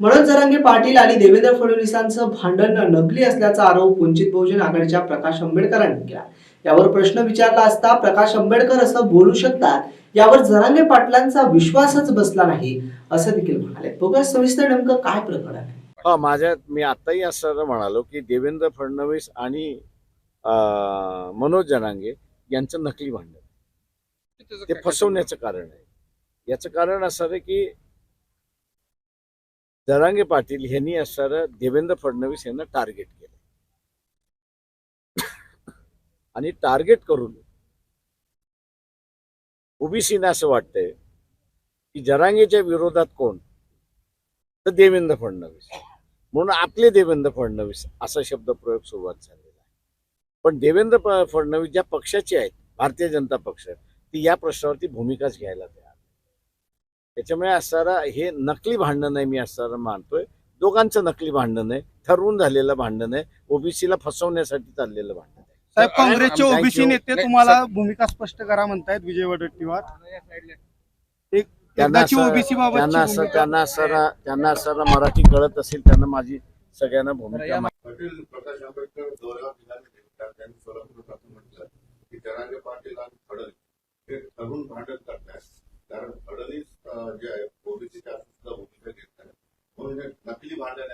मनोज जरांगे पाटील आणि देवेंद्र फडणवीसांचं भांडण नकली असल्याचा आरोप वंचित बहुजन आघाडीच्या प्रकाश आंबेडकरांनी केला. यावर प्रश्न विचारला असता प्रकाश आंबेडकर असं बोलू शकतात यावर जरांगे पाटलांचा विश्वासच बसला नाही असं देखील म्हणाले. बघा सविस्तर नेमकं काय प्रकरण आहे? हा माझ्या मी आताही असं म्हणालो की देवेंद्र फडणवीस आणि मनोज जनांगे यांचं नकली भांडण. ते फसवण्याचं कारण आहे. याचं कारण असं आहे की जरांगे पाटील यांनी असणारं देवेंद्र फडणवीस यांना टार्गेट केलं. आणि टार्गेट करून ओबीसीना असं वाटतंय की जरांगेच्या विरोधात कोण? तर देवेंद्र फडणवीस. म्हणून आपले देवेंद्र फडणवीस असा शब्द प्रयोग सुरुवात झालेला आहे. पण देवेंद्र फडणवीस ज्या पक्षाचे आहेत भारतीय जनता पक्ष ती या प्रश्नावरती भूमिकाच घ्यायला तयार त्याच्यामुळे असणारा हे नकली भांडण आहे मी असणारा मानतोय. दोघांचं नकली भांडण आहे ठरवून झालेलं भांडण आहे ओबीसीला फसवण्यासाठी चाललेलं भांडण आहे साहेब काँग्रेसचे. ओबीसी नेते तुम्हाला भूमिका स्पष्ट करा म्हणतायत विजय वडेट्टीवार. एक त्यांना त्यांना असं त्यांना असणारा त्यांना असणारा मराठी कळत असेल त्यांना माझी सगळ्यांना भूमिका पाटील प्रकाश आंबेडकर दौऱ्यावर निघाले त्यांनी सोलापूर असं म्हटलं की जरांगे पाटील आणि फडणवीस हे भांडण करतात कारण फडणवीस जे आहे ओबीसीच्या सुद्धा भूमिका घेत म्हणून हे नकली भांडण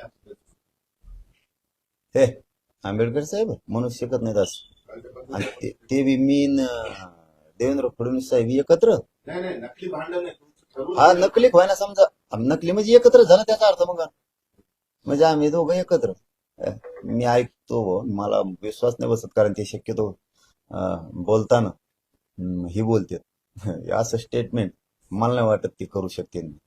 हे आंबेडकर साहेब म्हणू शकत नाहीत असं आणि ते- बी मी देवेंद्र फडणवीस साहेब एकत्र. नाही नाही नकली भांडण हा नकली व्हायना समजा नकली म्हणजे एकत्र झालं त्याचा अर्थ मग. म्हणजे आम्ही दोघं एकत्र. मी ऐकतो मला विश्वास नाही बसत कारण ते शक्यतो बोलताना ही बोलते असं स्टेटमेंट मला नाही वाटत ती करू शकते